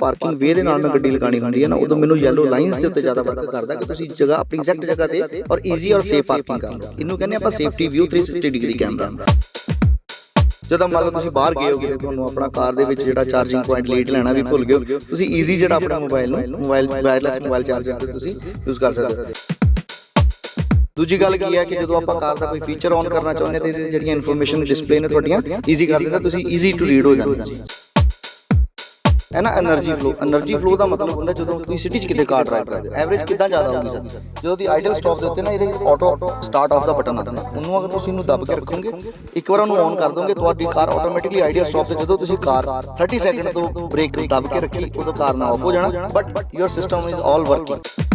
Parking ਵੇ ਦੇ ਨਾਲ ਮੈਂ ਗੱਡੀ ਲਗਾਣੀ ਹੁੰਦੀ ਹੈ ਨਾ, ਉਦੋਂ ਮੈਨੂੰ ਯੈਲੋ ਲਾਈਨਸ ਦੇ ਉੱਤੇ ਜ਼ਿਆਦਾ ਵਰਕ ਕਰਦਾ ਕਿ ਤੁਸੀਂ ਜਗ੍ਹਾ ਆਪਣੀ ਐਗਜ਼ੈਕਟ ਜਗ੍ਹਾ ਤੇ ਔਰ ਈਜ਼ੀ ਔਰ ਸੇਫ ਪਾਰਕਿੰਗ ਕਰ ਲਓ। ਇਹਨੂੰ ਕਹਿੰਦੇ ਆਪਾਂ ਸੇਫਟੀ ਵਿਊ 360 ਡਿਗਰੀ ਕੈਮਰਾ ਜਦੋਂ ਮੰਨ ਲਓ ਤੁਸੀਂ ਬਾਹਰ ਗਏ ਹੋਗੇ ਤੁਹਾਨੂੰ ਆਪਣਾ ਕਾਰ ਦੇ ਵਿੱਚ ਜਿਹੜਾ ਚਾਰਜਿੰਗ ਪੁਆਇੰਟ ਲੀਡ ਲੈਣਾ ਵੀ ਭੁੱਲ ਗਏ ਤੁਸੀਂ ਈਜ਼ੀ ਜਿਹੜਾ ਆਪਣਾ ਮੋਬਾਈਲ ਨੂੰ ਮੋਬਾਈਲ ਵਾਇਰਲੈਸ ਮੋਬਾਈਲ ਚਾਰਜਰ ਤੇ ਤੁਸੀਂ ਯੂਜ਼ ਕਰ ਸਕਦੇ ਹੋ। ਦੂਜੀ ਗੱਲ ਕੀ ਹੈ ਕਿ ਜਦੋਂ ਆਪਾਂ ਕਾਰ ਦਾ ਕੋਈ ਫੀਚਰ ਔਨ ਕਰਨਾ ਚਾਹੁੰਦੇ ਤੇ ਜਿਹੜੀਆਂ ਇਨਫੋਰਮੇਸ਼ਨ ਡਿਸਪਲੇ ਨੇ ਤੁਹਾਡੀਆਂ ਈਜ਼ੀ ਕਰ ਦਿੰਦਾ, ਤੁਸੀਂ ਈਜ਼ੀ ਟੂ ਰੀਡ ਹੋ ਜਾਂਦੇ ਹੈ ਨਾ એનર્ਜੀ ਫਲੋ એનર્ਜੀ ਫਲੋ ਦਾ ਮਤਲਬ ਹੁੰਦਾ ਜਦੋਂ ਤੁਸੀਂ ਸਿਟੀ 'ਚ ਕਿਤੇ ਕਾਰ ਡਰਾਈਵ ਕਰਦੇ ਐਵਰੇਜ ਕਿੱਦਾਂ ਜ਼ਿਆਦਾ ਹੋਊਗੀ ਸਰ? ਜਦੋਂ ਦੀ ਆਈਡਲ ਸਟਾਪ ਦੇ ਉੱਤੇ ਨਾ ਇਹਦੇ ਆਟੋ ਸਟਾਰਟ ਆਫ ਦਾ ਬਟਨ ਆਉਂਦਾ ਨਾ, ਉਹਨੂੰ ਅਗਰ ਤੁਸੀਂ ਇਹਨੂੰ ਦੱਬ ਕੇ ਰੱਖੋਗੇ, ਇੱਕ ਵਾਰ ਉਹਨੂੰ ਔਨ ਕਰ ਦੋਗੇ, ਤੁਹਾਡੀ ਕਾਰ ਆਟੋਮੈਟਿਕਲੀ ਆਈਡਲ ਸਟਾਪ ਤੇ ਜਦੋਂ ਤੁਸੀਂ ਕਾਰ 30 ਸੈਕਿੰਡ ਤੋਂ ਬ੍ਰੇਕ ਦੱਬ ਕੇ ਰੱਖੀ, ਉਦੋਂ ਕਾਰ ਨਾ ਆਫ ਹੋ ਜਾਣਾ। But your system is all working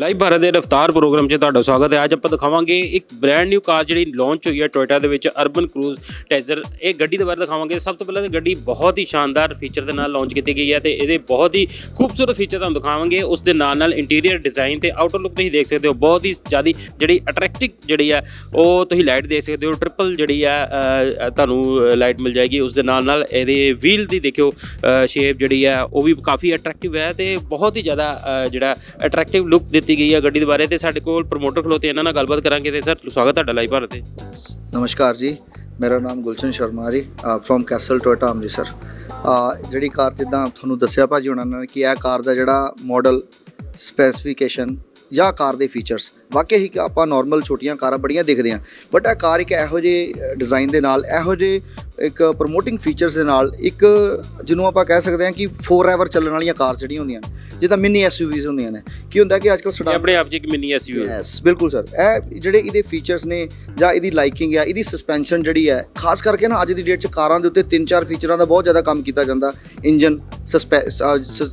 live Bharat ਦੇ ਰਫਤਾਰ ਪ੍ਰੋਗਰਾਮ 'ਚ ਤੁਹਾਡਾ ਸਵਾਗਤ ਹੈ। ਅੱਜ ਆਪਾਂ ਦਿਖਾਵਾਂਗੇ ਇੱਕ ਬ੍ਰੈਂਡ ਨਿਊ ਕਾਰ ਜਿਹੜੀ ਲਾਂਚ ਹੋਈ ਹੈ ਟੋਇਟਾ ਦੇ ਵਿੱਚ ਅਰਬਨ ਕਰੂਜ਼ ਟੈਜ਼ਰ ਇਹ ਗੱਡੀ ਦੇ ਬਾਰੇ ਦਿਖਾਵਾਂਗੇ। ਸਭ ਤੋਂ ਪਹਿਲਾਂ ਤਾਂ ਗੱਡੀ ਬਹੁਤ ਹੀ ਸ਼ਾਨਦਾਰ ਫੀਚਰ ਦੇ ਨਾਲ ਲਾਂਚ ਕੀਤੀ ਗਈ ਹੈ ਤੇ ਇਹਦੇ ਬਹੁਤ ਹੀ ਖੂਬਸੂਰਤ ਫੀਚਰ ਤੁਹਾਨੂੰ ਦਿਖਾਵਾਂਗੇ। ਉਸ ਦੇ ਨਾਲ ਨਾਲ ਇੰਟੀਰੀਅਰ ਡਿਜ਼ਾਈਨ ਤੇ ਆਊਟਰ ਲੁੱਕ ਤੁਸੀਂ ਦੇਖ ਸਕਦੇ ਹੋ। ਬਹੁਤ ਹੀ ਜ਼ਿਆਦੀ ਜਿਹੜੀ ਅਟਰੈਕਟਿਵ ਜਿਹੜੀ ਹੈ ਉਹ ਤੁਸੀਂ ਲਾਈਟ ਦੇਖ ਸਕਦੇ ਹੋ। ਟ੍ਰਿਪਲ ਜਿਹੜੀ ਹੈ ਤੁਹਾਨੂੰ ਲਾਈਟ ਮਿਲ ਜਾਏਗੀ। ਉਸ ਦੇ ਨਾਲ ਨਾਲ ਇਹਦੇ ਵੀਲ ਦੀ ਦੇਖਿਓ ਸ਼ੇਪ ਜਿਹੜੀ ਹੈ ਉਹ ਵੀ ਕਾਫੀ ਅਟਰੈਕਟਿਵ ਹੈ ਤੇ ਬਹੁਤ ਹੀ ਜ਼ਿਆਦਾ ਜਿਹੜਾ ਅਟਰੈਕਟਿਵ ਲੁੱਕ ਦਿੱਤੀ ਕੀਤੀ ਗਈ ਹੈ ਗੱਡੀ ਦੇ ਬਾਰੇ ਤੇ ਸਾਡੇ ਕੋਲ ਪ੍ਰਮੋਟਰ ਖਲੋਤੇ ਇਹਨਾਂ ਨਾਲ ਗੱਲਬਾਤ ਕਰਾਂਗੇ ਤੇ ਸਰ, ਸਵਾਗਤ ਤੁਹਾਡਾ ਲਾਈਵ ਭਾਰਤ ਤੇ। ਨਮਸਕਾਰ ਜੀ, ਮੇਰਾ ਨਾਮ Gulshan Sharma ji from Castle Toyota Amritsar. ਅਹ ਜਿਹੜੀ ਕਾਰ ਜਿੱਦਾਂ ਤੁਹਾਨੂੰ ਦੱਸਿਆ ਭਾਜੀ ਉਹਨਾਂ ਨੇ ਕਿ ਇਹ ਕਾਰ ਦਾ ਜਿਹੜਾ ਮਾਡਲ ਸਪੈਸੀਫਿਕੇਸ਼ਨ ਜਾਂ ਕਾਰ ਦੇ ਫੀਚਰਸ ਵਾਕਈ ਹੀ ਕਿ ਆਪਾਂ ਨਾਰਮਲ ਛੋਟੀਆਂ ਕਾਰਾਂ ਬੜੀਆਂ ਦੇਖਦੇ ਹਾਂ। ਬਟ ਇਹ ਕਾਰ ਇੱਕ ਇਹੋ ਜਿਹੇ ਡਿਜ਼ਾਈਨ ਦੇ ਨਾਲ ਇਹੋ ਜਿਹੇ ਇੱਕ ਪ੍ਰੋਮੋਟਿੰਗ ਫੀਚਰਸ ਦੇ ਨਾਲ ਇੱਕ ਜਿਹਨੂੰ ਆਪਾਂ ਕਹਿ ਸਕਦੇ ਹਾਂ ਕਿ ਫੋਰ ਐਵਰ ਚੱਲਣ ਵਾਲੀਆਂ ਕਾਰ ਜਿਹੜੀਆਂ ਹੁੰਦੀਆਂ ਨੇ ਜਿੱਦਾਂ ਮਿਨੀ ਐਸਯੂਵੀਜ਼ ਹੁੰਦੀਆਂ ਨੇ। ਕੀ ਹੁੰਦਾ ਕਿ ਅੱਜਕੱਲ ਸਟਾਰ ਆਪਣੇ ਆਪ 'ਚ ਇੱਕ ਮਿਨੀ ਐਸਯੂ ਹੈ। ਯੈਸ ਬਿਲਕੁਲ ਸਰ ਇਹ ਜਿਹੜੇ ਇਹਦੇ ਫੀਚਰਸ ਨੇ ਜਾਂ ਇਹਦੀ ਲਾਈਕਿੰਗ ਹੈ ਇਹਦੀ ਸਸਪੈਂਸ਼ਨ ਜਿਹੜੀ ਹੈ ਖਾਸ ਕਰਕੇ ਨਾ ਅੱਜ ਦੀ ਡੇਟ 'ਚ ਕਾਰਾਂ ਦੇ ਉੱਤੇ ਤਿੰਨ ਚਾਰ ਫੀਚਰਾਂ ਦਾ ਬਹੁਤ ਜ਼ਿਆਦਾ ਕੰਮ ਕੀਤਾ ਜਾਂਦਾ। ਇੰਜਨ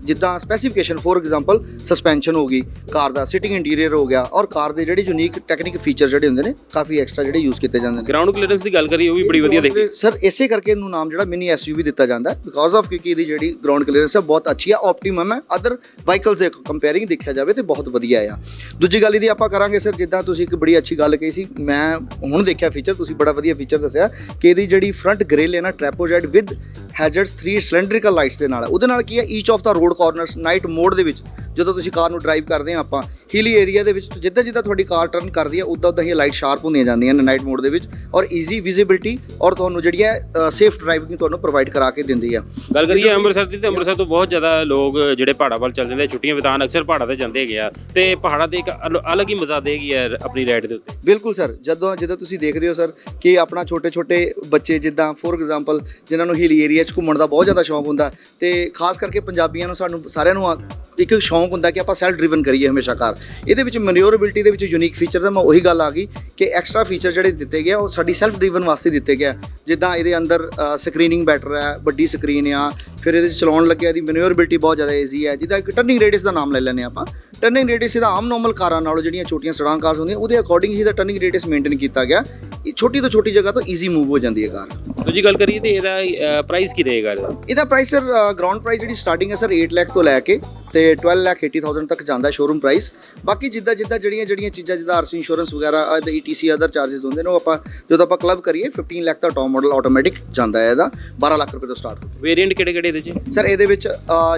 ਜਿੱਦਾਂ ਸਪੈਸੀਫਿਕੇਸ਼ਨ ਫੋਰ ਐਗਜ਼ਾਮਪਲ ਸਸਪੈਂਸ਼ਨ ਹੋ ਗਈ ਕਾਰ ਦਾ ਸਿਟਿੰਗ ਇੰਟੀਰੀਅਰ ਹੋ ਗਿਆ ਔਰ ਕਾਰ ਦੇ ਜਿਹੜੇ ਯੂਨੀਕ ਟੈਕਨਿਕ ਫੀਚਰ ਜਿਹੜੇ ਹੁੰਦੇ ਨੇ ਕਾਫੀ ਐਕਸਟਰਾ ਜਿਹੜੇ ਯੂਜ਼ ਕੀਤੇ ਜਾਂਦੇ ਨੇ। ਗਰਾਊਂਡ ਕਲੀਅਰੈਂਸ ਦੀ ਗੱਲ ਕਰੀ ਉਹ ਵੀ ਬੜੀ ਵਧੀਆ ਦੇਖੀ। ਸਰ ਇਸੇ ਕਰਕੇ ਇਹਨੂੰ ਨਾਮ ਜਿਹੜਾ ਮਿਨੀ ਐਸਯੂਵੀ ਦਿੱਤਾ ਜਾਂਦਾ ਬਿਕਾਜ਼ ਆਫ ਕਿਉਂਕਿ ਇਹਦੀ ਜਿਹੜੀ ਗਰਾਊਂਡ ਕਲੀਅਰੈਂਸ ਹੈ ਬਹੁਤ ਅੱਛੀ ਹੈ ਆਪਟੀਮਮ ਹੈ। ਅਦਰ ਵਾਹੀਕਲਸ ਦੇ ਕੰਪੇਅਰਿੰਗ ਦੇਖਿਆ ਜਾਵੇ ਤੇ ਬਹੁਤ ਵਧੀਆ ਆ। ਦੂਜੀ ਗੱਲ ਇਹਦੀ ਆਪਾਂ ਕਰਾਂਗੇ ਸਰ ਜਿੱਦਾਂ ਤੁਸੀਂ ਇੱਕ ਬੜੀ ਅੱਛੀ ਗੱਲ ਕਹੀ ਸੀ ਮੈਂ ਹੁਣ ਦੇਖਿਆ ਫੀਚਰ ਤੁਸੀਂ ਬੜਾ ਵਧੀਆ ਫੀਚਰ ਦੱਸਿਆ ਕਿ ਇਹਦੀ ਜਿਹੜੀ ਫਰੰਟ ਗ੍ਰਿਲ ਹੈ ਨਾ trapezoid with hazards 3 cylindrical lights ਦੇ ਨਾਲ ਉਹਦੇ ਨਾਲ ਕੀ ਹੈ each of the road corners night mode ਦੇ ਵਿੱਚ ਜਦੋਂ ਤੁਸੀਂ ਕਾਰ ਨੂੰ ਡਰਾਈਵ ਕਰਦੇ ਆ ਆਪਾਂ ਹਿਲੀ ਏਰੀਆ ਦੇ ਵਿੱਚ ਜਿੱਦਾਂ ਜਿੱਦਾਂ ਤੁਹਾਡੀ ਕਾਰ ਟਰਨ ਕਰਦੀ ਹੈ ਉਦਾਂ ਉਦਾਂ ਹੀ ਲਾਈਟ ਸ਼ਾਰਪ ਹੁੰਦੀਆਂ ਜਾਂਦੀਆਂ ਨੇ ਨਾਈਟ ਮੋਡ ਦੇ ਵਿੱਚ ਔਰ ਈਜ਼ੀ ਵਿਜ਼ਿਬਿਲਟੀ ਔਰ ਤੁਹਾਨੂੰ ਜਿਹੜੀ ਹੈ ਸੇਫ ਡਰਾਈਵਿੰਗ ਤੁਹਾਨੂੰ ਪ੍ਰੋਵਾਈਡ ਕਰਾ ਕੇ ਦਿੰਦੀ ਆ। ਗੱਲ ਕਰੀਏ ਅੰਮ੍ਰਿਤਸਰ ਦੀ ਤੇ ਅੰਮ੍ਰਿਤਸਰ ਤੋਂ ਬਹੁਤ ਜ਼ਿਆਦਾ ਲੋਕ ਜਿਹੜੇ ਪਹਾੜਾਂ ਵੱਲ ਚੱਲ ਜਾਂਦੇ ਛੁੱਟੀਆਂ ਬਿਤਾਉਣ ਅਕਸਰ ਪਹਾੜਾਂ ਤੇ ਜਾਂਦੇ ਹੈਗੇ ਆ ਤੇ ਪਹਾੜਾਂ ਤੇ ਇੱਕ ਅਲ- ਅਲੱਗ ਹੀ ਮਜ਼ਾ ਦੇਗੀ ਯਾਰ ਆਪਣੀ ਰਾਈਡ ਦੇ ਉੱਤੇ। ਬਿਲਕੁਲ ਸਰ ਜਦੋਂ ਜਦੋਂ ਤੁਸੀਂ ਦੇਖਦੇ ਹੋ ਸਰ ਕਿ ਆਪਣਾ ਛੋਟੇ ਛੋਟੇ ਬੱਚੇ ਜਿੱਦਾਂ ਫੋਰ ਐਗਜ਼ਾਮਪਲ ਜਿਨ੍ਹਾਂ ਨੂੰ ਹਿਲੀ ਏਰੀਆ 'ਚ ਘੁੰਮਣ ਦਾ ਬਹੁਤ ਜ਼ਿਆਦਾ ਸ਼ੌਂਕ ਹੁੰਦਾ ਤੇ ਖਾਸ ਕਰਕੇ ਪੰਜਾਬੀਆਂ ਨੂੰ ਸਾਨੂੰ ਸਾਰਿਆਂ ਨੂੰ ਇੱਕ ਸ਼ੌਂਕ ਹੁੰਦਾ ਕਿ ਆਪਾਂ ਸੈਲਫ ਡਰੀਵਨ ਕਰੀਏ ਹਮੇਸ਼ਾ ਕਾਰ ਇਹਦੇ ਵਿੱਚ ਮੈਨੂਅਰੇਬਿਲਟੀ ਦੇ ਵਿੱਚ ਯੂਨੀਕ ਫੀਚਰ ਦਾ ਮੈਂ ਉਹੀ ਗੱਲ ਆ ਗਈ ਕਿ ਐਕਸਟਰਾ ਫੀਚਰ ਜਿਹੜੇ ਦਿੱਤੇ ਗਏ ਉਹ ਸਾਡੀ ਸੈਲਫ ਡਰੀਵਨ ਵਾਸਤੇ ਦਿੱਤੇ ਗਏ ਜਿੱਦਾਂ ਇਹਦੇ ਅੰਦਰ ਸਕਰੀਨਿੰਗ ਬੈਟਰ ਹੈ ਵੱਡੀ ਸਕਰੀਨ ਆ, ਫਿਰ ਇਹਦੇ 'ਚ ਚਲਾਉਣ ਲੱਗਿਆ ਦੀ ਮੈਨੂਅਰੇਬਿਲਟੀ ਬਹੁਤ ਜ਼ਿਆਦਾ ਈਜ਼ੀ ਹੈ ਜਿੱਦਾਂ ਇੱਕ ਟਰਨਿੰਗ ਰੇਡੀਅਸ ਦਾ ਨਾਮ ਲੈ ਲੈਂਦੇ ਹਾਂ ਆਪਾਂ। ਟਰਨਿੰਗ ਰੇਡੀਅਸ ਇਹਦਾ ਆਮ ਨਾਰਮਲ ਕਾਰਾਂ ਨਾਲੋਂ ਜਿਹੜੀਆਂ ਛੋਟੀਆਂ ਸੜਾਂ ਕਾਰਸ ਹੁੰਦੀਆਂ, ਉਹਦੇ ਅਕੋਰਡਿੰਗ ਹੀ ਦਾ ਟਰਨਿੰਗ ਰੇਡੀਅਸ ਮੇਨਟੇਨ ਕੀਤਾ ਗਿਆ। ਇਹ ਛੋਟੀ ਤੋਂ ਛੋਟੀ ਜਗ੍ਹਾ ਤੋਂ ਈਜ਼ੀ ਮੂਵ ਹੋ ਜਾਂਦੀ ਹੈ ਕਾਰ। ਦੂਜੀ ਗੱਲ ਕਰੀਏ ਤੇ ਇਹਦਾ ਪ੍ਰਾਈਸ ਕੀ ਰਹੇਗਾ ਇਹਦਾ? ਇਹਦਾ ਪ੍ਰਾਈਸ ਸਰ ਗਰਾਊਂਡ ਪ੍ਰਾਈਸ ਜਿਹੜੀ ਸਟਾਰਟਿੰਗ ਹੈ ਸਰ 8 ਲੱਖ ਤੋਂ ਲੈ ਕੇ ਤੇ 12 ਲੱਖ 80000 ਤੱਕ ਜਾਂਦਾ ਸ਼ੋਰੂਮ ਪ੍ਰਾਈਸ ਬਾਕੀ ਜਿੱਦਾਂ ਜਿੱਦਾਂ ਜਿਹੜੀਆਂ ਜਿਹੜੀਆਂ ਚੀਜ਼ਾਂ ਜਿੱਦਾਂ ਆਰਸੀ ਇੰਸ਼ੋਰੈਂਸ ਵਗੈਰਾ ਈਟੀਸੀ ਅਦਰ ਚਾਰजेस ਹੁੰਦੇ ਨੇ ਉਹ ਆਪਾਂ ਜਦੋਂ ਆਪਾਂ ਕਲੱਬ ਕਰੀਏ 15 ਲੱਖ ਦਾ ਟੌਪ ਮਾਡਲ ਆਟੋਮੈਟਿਕ ਜਾਂਦਾ ਹੈ ਇਹਦਾ 12 ਲੱਖ ਰੁਪਏ ਤੋਂ ਸਟਾਰਟ ਵੇਰੀਐਂਟ ਕਿਹੜੇ ਕਿਹੜੇ ਇਹਦੇ 'ਚ? ਸਰ ਇਹਦੇ ਵਿੱਚ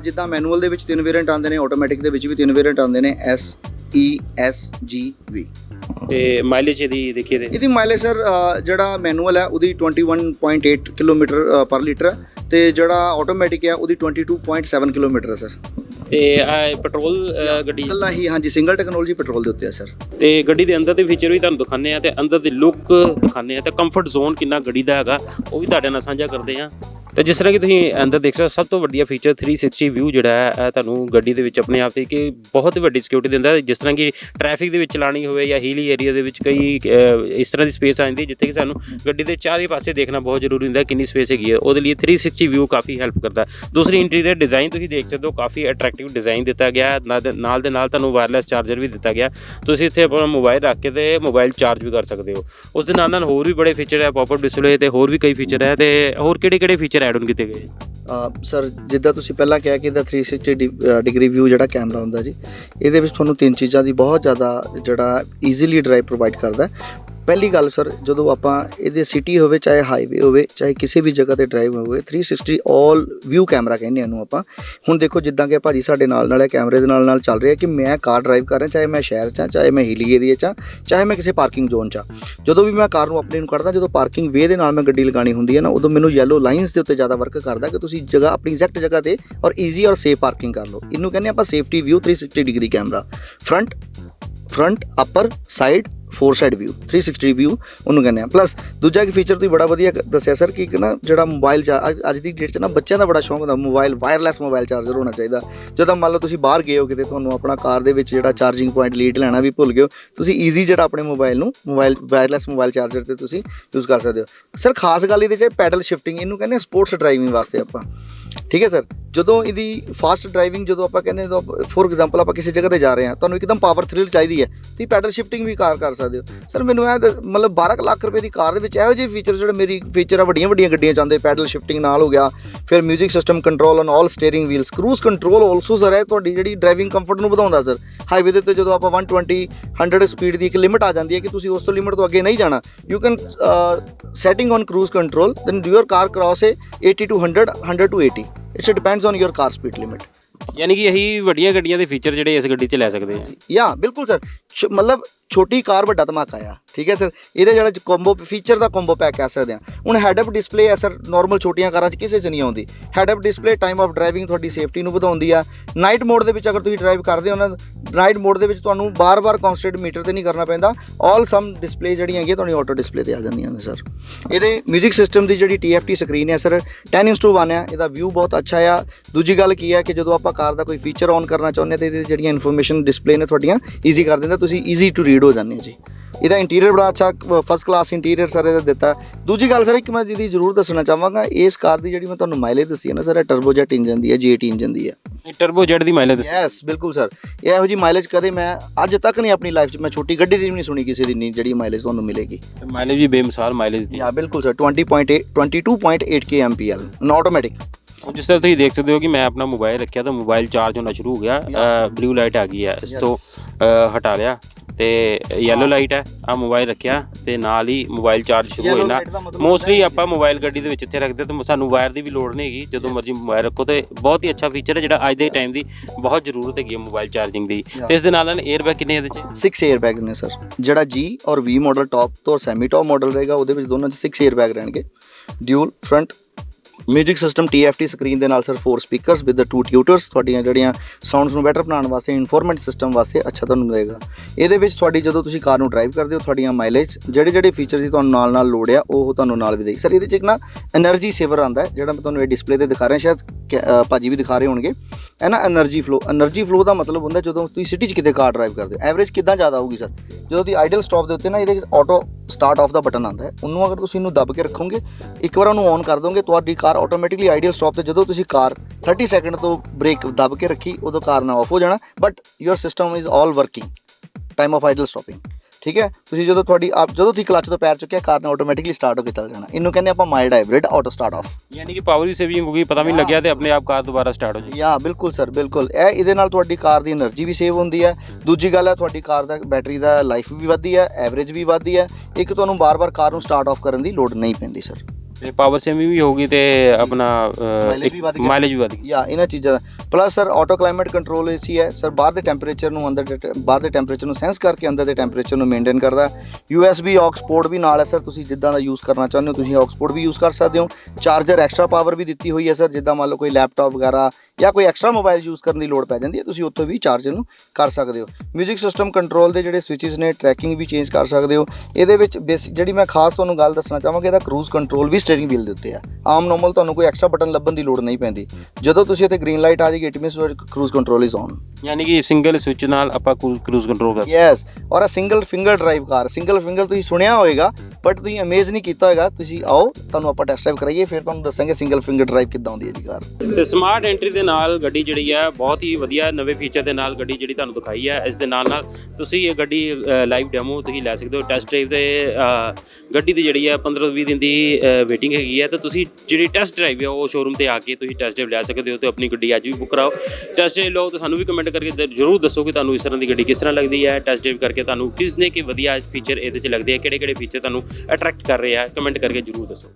ਜਿੱਦਾਂ ਮੈਨੂਅਲ ਦੇ ਵਿੱਚ ਤਿੰਨ ਵੇਰੀਐਂਟ ਆਉਂਦੇ ਨੇ ਆਟੋਮੈਟਿਕ ਦੇ ਵਿੱਚ ਵੀ ਤਿੰਨ ਵੇਰੀਐਂਟ ਆਉਂਦੇ ਨੇ ਐਸ ਵੀ ਤੇ ਮਾਈਲੇਜ ਇਹਦੀ ਦੇਖੀਏ ਤੇ ਇਹਦੀ ਮਾਈਲੇਜ ਸਰ ਜਿਹੜਾ ਮੈਨੂਅਲ ਹੈ ਉਹਦੀ 21.8 ਕਿਲੋਮੀਟਰ ਪਰ ਲੀਟਰ ਹੈ ਤੇ ਜਿਹੜਾ ਆਟੋਮੈਟਿਕ ਹੈ ਉਹਦੀ 22.7 ਕਿਲੋਮੀਟਰ ਹੈ ਸਰ ਤੇ ਇਹ ਪੈਟਰੋਲ ਅ, ਗੱਡੀ? ਇਕੱਲਾ ਹੀ ਹਾਂਜੀ ਸਿੰਗਲ ਟੈਕਨੋਲੋਜੀ ਪੈਟਰੋਲ ਦੇ ਉੱਤੇ ਹੈ ਸਰ ਤੇ ਗੱਡੀ ਦੇ ਅੰਦਰ ਦੇ ਫੀਚਰ ਵੀ ਤੁਹਾਨੂੰ ਦਿਖਾਣੇ ਆ ਤੇ ਅੰਦਰ ਦੀ ਲੁੱਕ ਦਿਖਾਣੇ ਆ ਤੇ ਕੰਫਰਟ ਜ਼ੋਨ ਕਿੰਨਾ ਗੱਡੀ ਦਾ ਹੈਗਾ ਉਹ ਵੀ ਤੁਹਾਡੇ ਨਾਲ ਸਾਂਝਾ ਕਰਦੇ ਆ ਤੇ ਜਿਸ ਤਰ੍ਹਾਂ ਕਿ ਤੁਸੀਂ ਅੰਦਰ ਦੇਖ ਸਕਦੇ ਹੋ, ਸਭ ਤੋਂ ਵੱਡੀਆ ਫੀਚਰ 360 ਵਿਊ ਜਿਹੜਾ ਹੈ, ਇਹ ਤੁਹਾਨੂੰ ਗੱਡੀ ਦੇ ਵਿੱਚ ਆਪਣੇ ਆਪ ਤੇ ਕਿ ਬਹੁਤ ਵੱਡੀ ਸਿਕਿਉਰਿਟੀ ਦਿੰਦਾ ਹੈ। ਜਿਸ ਤਰ੍ਹਾਂ ਕਿ ਟ੍ਰੈਫਿਕ ਦੇ ਵਿੱਚ ਚਲਾਣੀ ਹੋਵੇ ਜਾਂ ਹੀਲੀ ਏਰੀਆ ਦੇ ਵਿੱਚ ਕਈ ਇਸ ਤਰ੍ਹਾਂ ਦੀ ਸਪੇਸ ਆ ਜਾਂਦੀ ਹੈ, ਜਿੱਥੇ ਕਿ ਸਾਨੂੰ ਗੱਡੀ ਦੇ ਚਾਰੇ ਪਾਸੇ ਦੇਖਣਾ ਬਹੁਤ ਜ਼ਰੂਰੀ ਹੁੰਦਾ ਕਿੰਨੀ ਸਪੇਸ ਹੈਗੀ ਹੈ। ਉਹਦੇ ਲਈ 360 ਵਿਊ ਕਾਫੀ ਹੈਲਪ ਕਰਦਾ ਦੂਸਰੀ ਇੰਟੀਰੀਅਰ ਡਿਜ਼ਾਈਨ ਤੁਸੀਂ ਦੇਖ ਸਕਦੇ ਹੋ, ਕਾਫੀ ਅਟਰੈਕਟਿਵ ਡਿਜ਼ਾਈਨ ਦਿੱਤਾ ਗਿਆ ਹੈ। ਨਾਲ ਦੇ- ਨਾਲ ਦੇ ਨਾਲ ਤੁਹਾਨੂੰ ਵਾਇਰਲੈਸ ਚਾਰਜਰ ਵੀ ਦਿੱਤਾ ਗਿਆ ਤੁਸੀਂ ਇੱਥੇ ਆਪਣਾ ਮੋਬਾਈਲ ਰੱਖ ਕੇ ਤੇ ਮੋਬਾਈਲ ਚਾਰਜ ਵੀ ਕਰ ਸਕਦੇ ਹੋ। ਉਸ ਦੇ ਨਾਲ ਨਾਲ ਹੋਰ ਵੀ ਬੜੇ ਫੀਚਰ ਹੈ ਪੌਪਅਪ ਡਿਸਪਲੇ ਤੇ ਹੋਰ ਵੀ ਕਈ ਫੀਚਰ ਹੈ ਤੇ ਹੋਰ ਕਿਹੜੇ ਕਿਹੜੇ ਫੀਚਰ ਹੈ ਐਡ ਆਨ ਕੀਤੇ ਗਏ? ਸਰ ਜਿੱਦਾਂ ਤੁਸੀਂ ਪਹਿਲਾਂ ਕਿਹਾ ਕਿ ਇਹਦਾ 360 ਡਿਗਰੀ ਵਿਊ ਜਿਹੜਾ ਕੈਮਰਾ ਹੁੰਦਾ ਜੀ, ਇਹਦੇ ਵਿੱਚ ਤੁਹਾਨੂੰ ਤਿੰਨ ਚੀਜ਼ਾਂ ਦੀ ਬਹੁਤ ਜ਼ਿਆਦਾ ਜਿਹੜਾ ਈਜ਼ੀਲੀ ਡਰਾਈਵ ਪ੍ਰੋਵਾਈਡ ਕਰਦਾ ਪਹਿਲੀ ਗੱਲ ਸਰ, ਜਦੋਂ ਆਪਾਂ ਇਹਦੇ ਸਿਟੀ ਹੋਵੇ, ਚਾਹੇ ਹਾਈਵੇ ਹੋਵੇ, ਚਾਹੇ ਕਿਸੇ ਵੀ ਜਗ੍ਹਾ ਤੇ ਡਰਾਈਵ ਹੋਵੇ 360올 ਵਿਊ ਕੈਮਰਾ ਕਹਿੰਦੇ ਆ ਇਹਨੂੰ ਆਪਾਂ। ਹੁਣ ਦੇਖੋ ਜਿੱਦਾਂ ਕਿ ਭਾਜੀ ਸਾਡੇ ਨਾਲ ਨਾਲ ਹੈ ਕੈਮਰੇ ਦੇ ਨਾਲ ਨਾਲ ਚੱਲ ਰਿਹਾ ਕਿ ਮੈਂ ਕਾਰ ਡਰਾਈਵ ਕਰ ਰਿਹਾ, ਚਾਹੇ ਮੈਂ ਸ਼ਹਿਰ 'ਚ ਹਾਂ, ਚਾਹੇ ਮੈਂ ਹਿਲੀ ਏਰੀਆ 'ਚ ਹਾਂ, ਚਾਹੇ ਮੈਂ ਕਿਸੇ ਪਾਰਕਿੰਗ ਜ਼ੋਨ 'ਚ ਹਾਂ। ਜਦੋਂ ਵੀ ਮੈਂ ਕਾਰ ਨੂੰ ਆਪਣੇ ਨੂੰ ਕੱਢਦਾ, ਜਦੋਂ ਪਾਰਕਿੰਗ ਵੇ ਦੇ ਨਾਲ ਮੈਂ ਗੱਡੀ ਲਗਾਣੀ ਹੁੰਦੀ ਹੈ ਨਾ, ਉਦੋਂ ਮੈਨੂੰ ਯੈਲੋ ਲਾਈਨਸ ਦੇ ਉੱਤੇ ਜ਼ਿਆਦਾ ਵਰਕ ਕਰਦਾ ਕਿ ਤੁਸੀਂ ਜਗ੍ਹਾ, ਆਪਣੀ ਐਗਜ਼ੈਕਟ ਜਗ੍ਹਾ ਤੇ ਔਰ ਈਜ਼ੀ ਔਰ ਸੇਫ ਪਾਰਕਿੰਗ ਕਰ ਲਓ। ਇਹਨੂੰ ਕਹਿੰਦੇ ਆਪਾਂ safety view 360 degree camera front front upper side four side view 360 view ਉਹਨੂੰ ਕਹਿੰਦੇ ਆ। ਪਲੱਸ ਦੂਜਾ ਇੱਕ ਫੀਚਰ ਤੁਸੀਂ ਬੜਾ ਵਧੀਆ ਦੱਸਿਆ ਸਰ ਕਿ ਇੱਕ ਨਾ ਜਿਹੜਾ ਮੋਬਾਈਲ ਚਾ ਅੱਜ- ਅੱਜ ਦੀ ਡੇਟ 'ਚ ਨਾ ਬੱਚਿਆਂ ਦਾ ਬੜਾ ਸ਼ੌਂਕ ਹੁੰਦਾ ਮੋਬਾਈਲ ਵਾਇਰਲੈਸ ਮੋਬਾਈਲ ਚਾਰਜਰ ਹੋਣਾ ਚਾਹੀਦਾ। ਜਦੋਂ ਮੰਨ ਲਓ ਤੁਸੀਂ ਬਾਹਰ ਗਏ ਹੋ ਕਿਤੇ, ਤੁਹਾਨੂੰ ਆਪਣਾ ਕਾਰ ਦੇ ਵਿੱਚ ਜਿਹੜਾ ਚਾਰਜਿੰਗ ਪੁਆਇੰਟ ਲੀਡ ਲੈਣਾ ਵੀ ਭੁੱਲ ਗਏ ਹੋ, ਤੁਸੀਂ ਈਜ਼ੀ ਜਿਹੜਾ ਆਪਣੇ ਮੋਬਾਈਲ ਨੂੰ ਮੋਬਾਈਲ ਵਾਇਰਲੈਸ ਮੋਬਾਈਲ ਚਾਰਜਰ ਤੇ ਤੁਸੀਂ ਯੂਜ਼ ਕਰ ਸਕਦੇ ਹੋ। ਸਰ ਖਾਸ ਗੱਲ ਇਹਦੇ 'ਚ ਪੈਡਲ ਸ਼ਿਫਟਿੰਗ ਇਹਨੂੰ ਕਹਿੰਦੇ ਸਪੋਰਟਸ ਡਰਾਈਵਿੰਗ ਵਾਸਤੇ ਆਪਾਂ। ਠੀਕ ਹੈ ਸਰ? ਜਦੋਂ ਇਹਦੀ ਫਾਸਟ ਡਰਾਈਵਿੰਗ ਜਦੋਂ ਆਪਾਂ ਕਹਿੰਦੇ ਜਦੋਂ ਫੋਰ ਐਗਜ਼ਾਮਪਲ ਆਪਾਂ ਕਿਸੇ ਜਗ੍ਹਾ ਤੇ ਜਾ ਰਹੇ ਹਾਂ, ਤੁਹਾਨੂੰ ਇੱਕਦਮ ਪਾਵਰ ਥ੍ਰਿਲ ਚਾਹੀਦੀ ਹੈ, ਤੁਸੀਂ ਪੈਡਲ ਸ਼ਿਫਟਿੰਗ ਵੀ ਕਾਰ ਕਰ ਸਕਦੇ ਹੋ। ਸਰ, ਮੈਨੂੰ ਇਹ ਮਤਲਬ 12 ਕੁ ਲੱਖ ਰੁਪਏ ਦੀ ਕਾਰ ਦੇ ਵਿੱਚ ਇਹੋ ਜਿਹੇ ਫੀਚਰ ਜਿਹੜੇ ਮੇਰੀ ਫੀਚਰ ਆ, ਵੱਡੀਆਂ ਵੱਡੀਆਂ ਗੱਡੀਆਂ ਚਾਹੁੰਦੇ ਪੈਡਲ ਸ਼ਿਫਟਿੰਗ ਨਾਲ ਹੋ ਗਿਆ, ਫਿਰ 뮤직 system control on all steering wheels cruise control also sir ਹੈ ਤੁਹਾਡੀ ਜਿਹੜੀ ਡਰਾਈਵਿੰਗ ਕੰਫਰਟ ਨੂੰ ਵਧਾਉਂਦਾ ਸਰ ਹਾਈਵੇ ਦੇ ਉੱਤੇ ਜਦੋਂ ਆਪਾਂ 120 100 ਸਪੀਡ ਦੀ ਇੱਕ ਲਿਮਿਟ ਆ ਜਾਂਦੀ ਹੈ ਕਿ ਤੁਸੀਂ ਉਸ ਤੋਂ ਲਿਮਿਟ ਤੋਂ ਅੱਗੇ ਨਹੀਂ ਜਾਣਾ। You can setting on cruise control then your car cross ਹੈ 80 to 100 100 to 80 it's depends on your car speed limit ਯਾਨੀ ਕਿ ਇਹੀ ਵੱਡੀਆਂ ਗੱਡੀਆਂ ਦੇ ਫੀਚਰ ਜਿਹੜੇ ਇਸ ਗੱਡੀ 'ਚ ਲੈ ਸਕਦੇ ਆ। ਯਾ ਬਿਲਕੁਲ ਸਰ ਮਤਲਬ ਛੋਟੀ ਕਾਰ ਵੱਡਾ ਧਮਾਕਾ ਆ, ਠੀਕ ਹੈ ਸਰ ਇਹਦਾ ਜਿਹੜਾ ਕੰਬੋ ਫੀਚਰ ਦਾ ਕੰਬੋ ਪੈਕ ਕਹਿ ਸਕਦੇ ਆ ਹੁਣ ਹੈਡ ਅਪ ਡਿਸਪਲੇ ਆ ਸਰ ਨਾਰਮਲ ਛੋਟੀਆਂ ਕਾਰਾਂ 'ਚ ਕਿਸੇ 'ਚ ਨਹੀਂ ਆਉਂਦੀ। Head up display time of driving ਤੁਹਾਡੀ ਸੇਫਟੀ ਨੂੰ ਵਧਾਉਂਦੀ ਆ। ਨਾਈਟ ਮੋਡ ਦੇ ਵਿੱਚ ਅਗਰ ਤੁਸੀਂ ਡਰਾਈਵ ਕਰਦੇ ਹੋ ਨਾ ਨਾਈਟ ਮੋਡ ਦੇ ਵਿੱਚ ਤੁਹਾਨੂੰ ਬਾਰ-ਬਾਰ ਕਨਸਟੈਂਟ ਮੀਟਰ ਤੇ ਨਹੀਂ ਕਰਨਾ ਪੈਂਦਾ। ਆਲ ਸਮ ਡਿਸਪਲੇ ਜਿਹੜੀਆਂ ਹੈਗੀਆਂ ਤੁਹਾਡੀ ਆਟੋ ਡਿਸਪਲੇ ਤੇ ਆ ਜਾਂਦੀਆਂ ਨੇ ਸਰ ਇਹਦੇ 뮤직 ਸਿਸਟਮ ਦੀ ਜਿਹੜੀ TFT ਸਕਰੀਨ ਹੈ ਸਰ 10 1 ਆ। ਇਹਦਾ ਵਿਊ ਬਹੁਤ ਅੱਛਾ ਆ। ਦੂਜੀ ਗੱਲ ਕੀ ਹੈ ਕਿ ਜਦੋਂ ਆਪਾਂ ਕਾਰ ਦਾ ਕੋਈ ਫੀਚਰ ਔਨ ਕਰਨਾ ਚਾਹੁੰਦੇ ਹਾਂ, ਤੇ ਇਹਦੇ ਜਿਹੜੀਆਂ ਇਨਫੋਰਮੇਸ਼ਨ ਡਿਸਪਲੇ ਨੇ ਤੁਹਾਡੀਆਂ ਈਜ਼ੀ ਕਰ ਦਿੰਦਾ ਤੁਸੀਂ ਈਜ਼ੀ ਟੂ ਰੀਡ ਹੋ ਜਾਂਦੇ ਹੋ ਜੀ। ਇਹਦਾ ਇੰਟੀਰੀਅਰ ਬੜਾ ਅੱਛਾ ਫਸਟ ਕਲਾਸ ਇੰਟੀਰੀਅਰ ਸਰ ਇਹਦਾ ਦਿੱਤਾ। ਦੂਜੀ ਗੱਲ ਸਰ ਇੱਕ ਮੈਂ ਜਿਹਦੀ ਜ਼ਰੂਰ ਦੱਸਣਾ ਚਾਹਾਂਗਾ ਇਸ ਕਾਰ ਦੀ ਜਿਹੜੀ ਮੈਂ ਤੁਹਾਨੂੰ ਮਾਈਲੇਜ ਦੱਸੀ ਹੈ ਨਾ ਸਰ ਇਹ ਟਰਬੋਜੈਟ ਇੰਜਨ ਦੀ ਹੈ G8 ਇੰਜਨ ਦੀ ਹੈ। ਇਹ ਟਰਬੋ ਜੈਟ ਦੀ ਮਾਈਲੇਜ ਯੈਸ ਬਿਲਕੁਲ ਸਰ ਇਹ ਇਹੋ ਜੀ ਮਾਈਲੇਜ ਕਦੇ ਮੈਂ ਅੱਜ ਤੱਕ ਨਹੀਂ ਆਪਣੀ ਲਾਈਫ 'ਚ ਮੈਂ ਛੋਟੀ ਗੱਡੀ ਦੀ ਵੀ ਨਹੀਂ ਸੁਣੀ ਕਿਸੇ ਦੀ ਨਹੀਂ ਜਿਹੜੀ ਮਾਈਲੇਜ ਤੁਹਾਨੂੰ ਮਿਲੇਗੀ। ਮਾਈਲੇਜ ਵੀ ਬੇਮਿਸਾਲ ਮਾਈਲੇਜ ਦਿੱਤੀ। ਯਾ ਬਿਲਕੁਲ ਸਰ 20.8 22.8 k mpl ਆਟੋਮੈਟਿਕ ਹੁਣ ਜਿਸ ਤਰ੍ਹਾਂ ਤੁਸੀਂ ਦੇਖ ਸਕਦੇ ਹੋ ਕਿ ਮੈਂ ਆਪਣਾ ਮੋਬਾਈਲ ਰੱਖਿਆ ਤਾਂ ਮੋਬਾਈਲ ਚਾਰਜ ਹੋਣਾ ਸ਼ੁਰੂ ਹੋ ਗਿਆ ਬਲੂ ਲਾਈਟ ਆ ਗਈ ਹੈ। ਇਸ ਤੋਂ ਹਟਾ ਲਿਆ ਤੇ ਯੈਲੋ ਲਾਈਟ ਹੈ ਆ ਮੋਬਾਈਲ ਰੱਖਿਆ ਤੇ ਨਾਲ ਹੀ ਮੋਬਾਈਲ ਚਾਰਜ ਸ਼ੁਰੂ ਹੋ ਜਾਣਾ ਮੋਸਟਲੀ ਆਪਾਂ ਮੋਬਾਈਲ ਗੱਡੀ ਦੇ ਵਿੱਚ ਇੱਥੇ ਰੱਖਦੇ ਤਾਂ ਸਾਨੂੰ ਵਾਇਰ ਦੀ ਵੀ ਲੋੜ ਨਹੀਂ ਹੈਗੀ ਜਦੋਂ ਮਰਜ਼ੀ ਮੋਬਾਈਲ ਰੱਖੋ ਤੇ ਬਹੁਤ ਹੀ ਅੱਛਾ ਫੀਚਰ ਹੈ ਜਿਹੜਾ ਅੱਜ ਦੇ ਟਾਈਮ ਦੀ ਬਹੁਤ ਜ਼ਰੂਰਤ ਹੈਗੀ ਹੈ ਮੋਬਾਈਲ ਚਾਰਜਿੰਗ ਦੀ। ਤੇ ਇਸ ਦੇ ਨਾਲ ਨਾਲ 에ਅਰ ਬੈਗ ਕਿੰਨੇ ਇਹਦੇ ਚ? 6 에ਅਰ ਨੇ ਸਰ ਜਿਹੜਾ ਜੀ ਔਰ ਵੀ ਮਾਡਲ ਟੌਪ ਤੋਂ ਸੈਮੀ ਟੌਪ ਮਾਡਲ ਰਹੇਗਾ ਉਹਦੇ ਵਿੱਚ ਦੋਨਾਂ ਚ 6 에ਅਰ ਰਹਿਣਗੇ। Dual front music system TFT screen ਦੇ ਨਾਲ, sir 4 speakers with two tweeters ਤੁਹਾਡੀਆਂ ਜਿਹੜੀਆਂ ਸਾਊਂਡਸ ਨੂੰ ਬੈਟਰ ਬਣਾਉਣ ਵਾਸਤੇ ਇਨਫੋਰਮੈਂਟ ਸਿਸਟਮ ਵਾਸਤੇ ਅੱਛਾ ਤੁਹਾਨੂੰ ਮਿਲੇਗਾ। ਇਹਦੇ ਵਿੱਚ ਤੁਹਾਡੀ ਜਦੋਂ ਤੁਸੀਂ ਕਾਰ ਨੂੰ ਡਰਾਈਵ ਕਰਦੇ ਹੋ, ਤੁਹਾਡੀਆਂ ਮਾਈਲੇਜ ਜਿਹੜੇ ਜਿਹੜੇ ਫੀਚਰਸ ਦੀ ਤੁਹਾਨੂੰ ਨਾਲ ਨਾਲ ਲੋੜ ਆ, ਉਹ ਤੁਹਾਨੂੰ ਨਾਲ ਵੀ ਦੇਖ ਸਰ, ਇਹਦੇ ਚ ਇੱਕ ਨਾ એનર્ਜੀ ਸੇਵਰ ਆਂਦਾ ਹੈ, ਜਿਹੜਾ ਮੈਂ ਤੁਹਾਨੂੰ ਇਹ ਡਿਸਪਲੇ ਤੇ ਦਿਖਾ ਰਿਹਾ, ਸ਼ਾਇਦ ਭਾਜੀ ਵੀ ਦਿਖਾ ਰਹੇ ਹੋਣਗੇ। ਹੈ ਨਾ એનર્ਜੀ ਫਲੋ એનર્ਜੀ ਫਲੋ ਦਾ ਮਤਲਬ ਹੁੰਦਾ ਜਦੋਂ ਤੁਸੀਂ ਸਿਟੀ 'ਚ ਕਿਤੇ ਕਾਰ ਡਰਾਈਵ ਕਰਦੇ ਹੋ। ਐਵਰੇਜ ਕਿਦਾਂ ਜ਼ਿਆਦਾ ਹੋਊਗੀ, ਸਰ? ਜਦੋਂ ਤੁਸੀਂ ਆਈਡਲ ਸਟਾਪ ਦੇ ਉੱਤੇ ਨਾ, ਇਹਦੇ ਆਟੋ ਸਟਾਰਟ ਆਫ ਦਾ ਬਟਨ ਆਉਂਦਾ ਹੈ। ਉਹਨੂੰ ਅਗਰ ਤੁਸੀਂ ਇਹਨੂੰ ਦਬ ਕੇ ਰੱਖੋਗੇ, ਇੱਕ ਵਾਰ ਉਹਨੂੰ ਔਨ ਕਰ ਦੋਗੇ, ਤੁਹਾਡੀ ਕਾਰ ਆਟੋਮੈਟਿਕਲੀ ਆਈਡੀਅਲ ਸਟਾਪ ਤੇ ਜਦੋਂ ਤੁਸੀਂ ਕਾਰ 30 ਸੈਕਿੰਡ ਤੋਂ ਬ੍ਰੇਕ ਦਬ ਕੇ ਰੱਖੀ, ਉਦੋਂ ਕਾਰ ਨਾ ਆਫ ਹੋ ਜਾਣਾ but your system is all working time of idle stopping ਠੀਕ ਹੈ? ਤੁਸੀਂ ਜਦੋਂ ਤੁਹਾਡੀ ਆਪ ਜਦੋਂ ਤੁਸੀਂ ਕਲਚ ਤੋਂ ਪੈਰ ਚੁੱਕਿਆ ਕਾਰ ਨੇ ਆਟੋਮੈਟਿਕਲੀ ਸਟਾਰਟ ਹੋ ਕੇ ਚੱਲ ਜਾਣਾ। ਇਹਨੂੰ ਕਹਿੰਦੇ ਆਪਾਂ mild hybrid auto start off ਯਾਨੀ ਕਿ ਪਾਵਰ ਵੀ ਸੇਵਿੰਗ ਹੋ ਗਈ ਪਤਾ ਵੀ ਨਹੀਂ ਲੱਗਿਆ ਤੇ ਆਪਣੇ ਆਪ ਕਾਰ ਦੁਬਾਰਾ ਸਟਾਰਟ ਹੋ ਜਾਏ ਯਾ ਬਿਲਕੁਲ ਸਰ ਬਿਲਕੁਲ। ਇਹ ਇਹਦੇ ਨਾਲ ਤੁਹਾਡੀ ਕਾਰ ਦੀ એનર્ਜੀ ਵੀ ਸੇਵ ਹੁੰਦੀ ਹੈ। ਦੂਜੀ ਗੱਲ ਹੈ ਤੁਹਾਡੀ ਕਾਰ ਦਾ ਬੈਟਰੀ ਦਾ ਲਾਈਫ ਵੀ ਵਧਦੀ ਹੈ ਐਵਰੇਜ ਵੀ ਵਧਦੀ ਹੈ। ਇੱਕ ਤੁਹਾਨੂੰ ਬਾਰ-ਬਾਰ ਕਾਰ ਨੂੰ ਸਟਾਰਟ ਆਫ ਕਰਨ ਦੀ ਲੋੜ ਨਹੀਂ ਪੈਂਦੀ ਸਰ ਤੇ ਪਾਵਰ ਸੇਵਿੰਗ ਵੀ ਹੋਗੀ ਤੇ ਆਪਣਾ Mileage ਵੀ ਵੱਧ ਗਿਆ। ਮਾਈਲੇਜ ਵੀ ਵੱਧ ਗਈ ਯਾ ਇਹਨਾਂ ਚੀਜ਼ਾਂ ਦਾ। Plus sir auto climate control AC ਹੈ। ਸਰ ਬਾਹਰ ਦੇ ਟੈਂਪਰੇਚਰ ਨੂੰ ਅੰਦਰ ਦੇ ਬਾਹਰ ਦੇ ਟੈਂਪਰੇਚਰ ਨੂੰ ਸੈਂਸ ਕਰਕੇ ਅੰਦਰ ਦੇ ਟੈਂਪਰੇਚਰ ਨੂੰ ਮੇਨਟੇਨ ਕਰਦਾ। USB aux ਪੋਰਟ ਵੀ ਨਾਲ ਹੈ ਸਰ ਤੁਸੀਂ ਜਿੱਦਾਂ ਦਾ ਯੂਜ਼ ਕਰਨਾ ਚਾਹੁੰਦੇ ਹੋ ਤੁਸੀਂ aux ਪੋਰਟ ਵੀ ਯੂਜ਼ ਕਰ ਸਕਦੇ ਹੋ। ਚਾਰਜਰ ਐਕਸਟਰਾ ਪਾਵਰ ਵੀ ਦਿੱਤੀ ਹੋਈ ਹੈ ਸਰ ਜਿੱਦਾਂ ਮੰਨ ਲਓ ਕੋਈ ਲੈਪਟਾਪ ਵਗੈਰਾ ਜਾਂ ਕੋਈ ਐਕਸਟਰਾ ਮੋਬਾਈਲ ਯੂਜ਼ ਕਰਨ ਦੀ ਲੋੜ ਪੈ ਜਾਂਦੀ ਹੈ ਤੁਸੀਂ ਉੱਥੋਂ ਵੀ ਚਾਰਜਰ ਨੂੰ ਕਰ ਸਕਦੇ ਹੋ। 뮤직 ਸਿਸਟਮ ਕੰਟਰੋਲ ਦੇ ਜਿਹੜੇ ਸਵਿਚਸ ਨੇ ਟਰੈਕਿੰਗ ਵੀ ਚੇਂਜ ਕਰ ਸਕਦੇ ਹੋ। ਇਹਦੇ ਵਿੱਚ ਬੇਸਿਕ ਜਿਹੜੀ ਮੈਂ ਖਾਸ ਤੁਹਾਨੂੰ ਗੱਲ ਦੱਸਣਾ ਚਾਹਾਂਗਾ ਇਹਦਾ ਕਰੂਜ਼ ਕੰਟਰੋਲ ਵੀ ਸਟੀਅਰਿੰਗ ਵੀਲ ਦੇ ਉੱਤੇ ਆ। ਆਮ ਨਾਰਮਲ ਤੁਹਾਨੂੰ ਕੋਈ ਐਕਸਟਰਾ ਬਟਨ ਲੱਭਣ ਦੀ ਲੋੜ ਨਹੀਂ ਪੈਂਦੀ। ਜਦੋਂ ਤੁਸੀਂ ਇੱਥੇ ਗ੍ਰੀਨ ਲਾਈਟ ਆ ਜਾਏਗੀ it means cruise control is on ਯਾਨੀ ਕਿ ਸਿੰਗਲ ਸਵਿਚ ਨਾਲ ਆਪਾਂ ਕਰੂਜ਼ ਕੰਟਰੋਲ ਕਰ ਯੈਸ ਔਰ a single finger drive car single finger ਤੁਸੀਂ ਸੁਣਿਆ ਹੋਵੇਗਾ ਬਟ ਤੁਸੀਂ ਅਮੇਜ਼ ਨਹੀਂ ਕੀਤਾ ਹੋਵੇਗਾ ਤੁਸੀਂ ਆਓ ਤੁਹਾਨੂੰ ਆਪਾਂ ਟੈਸਟ ਡਰਾਈਵ ਕਰਾਈਏ ਫਿਰ ਤੁਹਾਨੂੰ ਦੱਸਾਂਗੇ ਸਿੰਗਲ ਫਿੰਗਰ ਡਰਾਈਵ ਕਿੱਦਾਂ ਹੁੰਦੀ ਹੈ ਜੀ ਕਾਰ ਤੇ ਸਮਾਰਟ ਐਂਟਰੀ ਦੇ ਨਾਲ ਗੱਡੀ ਜਿਹੜੀ ਹੈ ਬਹੁਤ ਹੀ ਵਧੀਆ ਨਵੇਂ ਫੀਚਰ ਦੇ ਨਾਲ ਗੱਡੀ ਜਿਹੜੀ ਤੁਹਾਨੂੰ ਦਿਖਾਈ ਹੈ ਇਸ ਦੇ ਨਾਲ ਨਾਲ ਤੁਸੀਂ ਇਹ ਗੱਡੀ ਲਾਈਵ ਡੈਮੋ ਤੁਸੀਂ ਲੈ ਸਕਦੇ ਹੋ ਟੈਸਟ ਡਰਾਈਵ ਤੇ ਗੱਡੀ ਦੀ ਜਿਹੜੀ ਹੈ 15 ਤੋਂ 20 ਦਿਨ ਦੀ ਵੇਟਿੰਗ ਹੈਗੀ ਹੈ ਤਾਂ ਤੁਸੀਂ ਜਿਹੜੀ ਟੈਸਟ ਡਰਾਈਵ ਹੈ ਉਹ ਸ਼ੋਰੂਮ ਤੇ ਆ ਕੇ ਤੁਸੀਂ ਟੈਸਟ ਡਰਾਈਵ ਲੈ ਸਕਦੇ ਹੋ ਤੇ ਆਪਣੀ ਗੱਡੀ ਅੱਜ ਵੀ ਬੁੱਕ ਕਰਾਓ। ਟੈਸਟ ਡਰਾਈਵ ਲਓ ਤਾਂ ਸਾਨੂੰ ਵੀ ਕਮੈਂਟ ਕਰਕੇ ਜ਼ਰੂਰ ਦੱਸੋ ਕਿ ਤੁਹਾਨੂੰ ਇਸ ਤਰ੍ਹਾਂ ਦੀ ਗੱਡੀ ਕਿਸ ਤਰ੍ਹਾਂ ਲੱਗਦੀ ਹੈ ਟੈਸਟ ਡਰਾਈਵ ਕਰਕੇ ਤੁਹਾਨੂੰ ਕਿਸ ਨੇ ਕੀ ਵਧੀਆ ਫੀਚਰ ਇਹਦੇ 'ਚ ਲੱਗਦੇ ਆ ਕਿਹੜੇ ਕਿਹੜੇ ਫੀਚਰ ਤੁਹਾਨੂੰ ਅਟਰੈਕਟ ਕਰ ਰਹੇ ਆ ਕਮੈਂਟ ਕਰਕੇ ਜ਼ਰੂਰ ਦੱਸੋ।